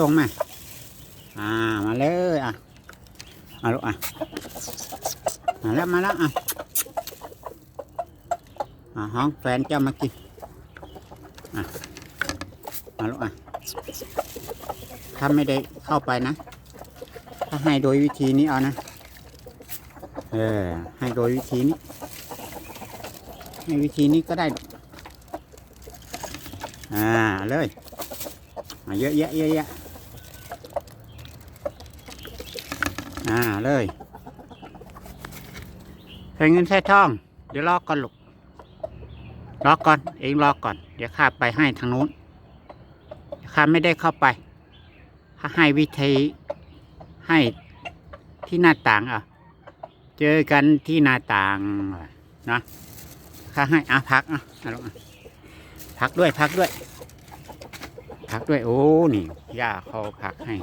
ตรงไหมอ่า มาเลยอะ มาลูกอะ มาแล้วมาแล้วอะอ่าห้องแฟนเจ้ามากิน อะ มาลูกอะ ถ้าไม่ได้เข้าไปนะ ถ้าให้โดยวิธีนี้เอานะ เออ ให้โดยวิธีนี้ ให้วิธีนี้ก็ได้ อ่า เลย มาเยอะแยะเยอะแยะ อ่าเลยใส่เงินใส่ทอง เดี๋ยวรอก่อนลูกรอก่อน เองรอก่อน เดี๋ยวข้าไปให้ทางนู้นข้าไม่ได้เข้าไปข้าให้วิธีให้ที่หน้าต่างอะ เจอกันที่หน้าต่างนะข้าให้อะพักอะลูกอะพักด้วยพักด้วยผักด้วยโอ้นี่ย่าเขาผักให้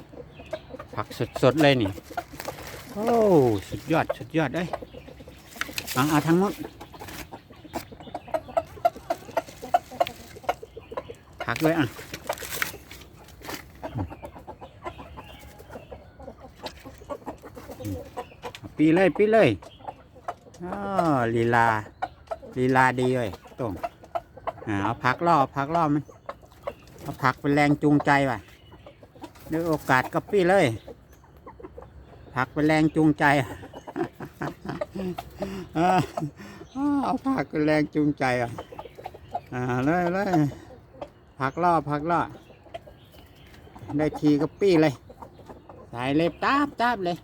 ผักสดๆเลยนี่ โอ้สุดยอดสุดยอดเอ้ยเอาเอาทั้งหมดผักด้วยอะปีเลยปีเลยอ๋อลีลาลีลาดีเลยตรงเอาผักล่อผักล่อมันเอาผักเป็นแรงจูงใจว่ะนึกโอกาสก็ปี้เลย ผักเป็นแรงจูงใจเออเอาผักเป็นแรงจูงใจอะอ่าเลยเลยผักล่อผักล่อได้ทีก็ปี้เลย สายเล็บตาบตาบเลย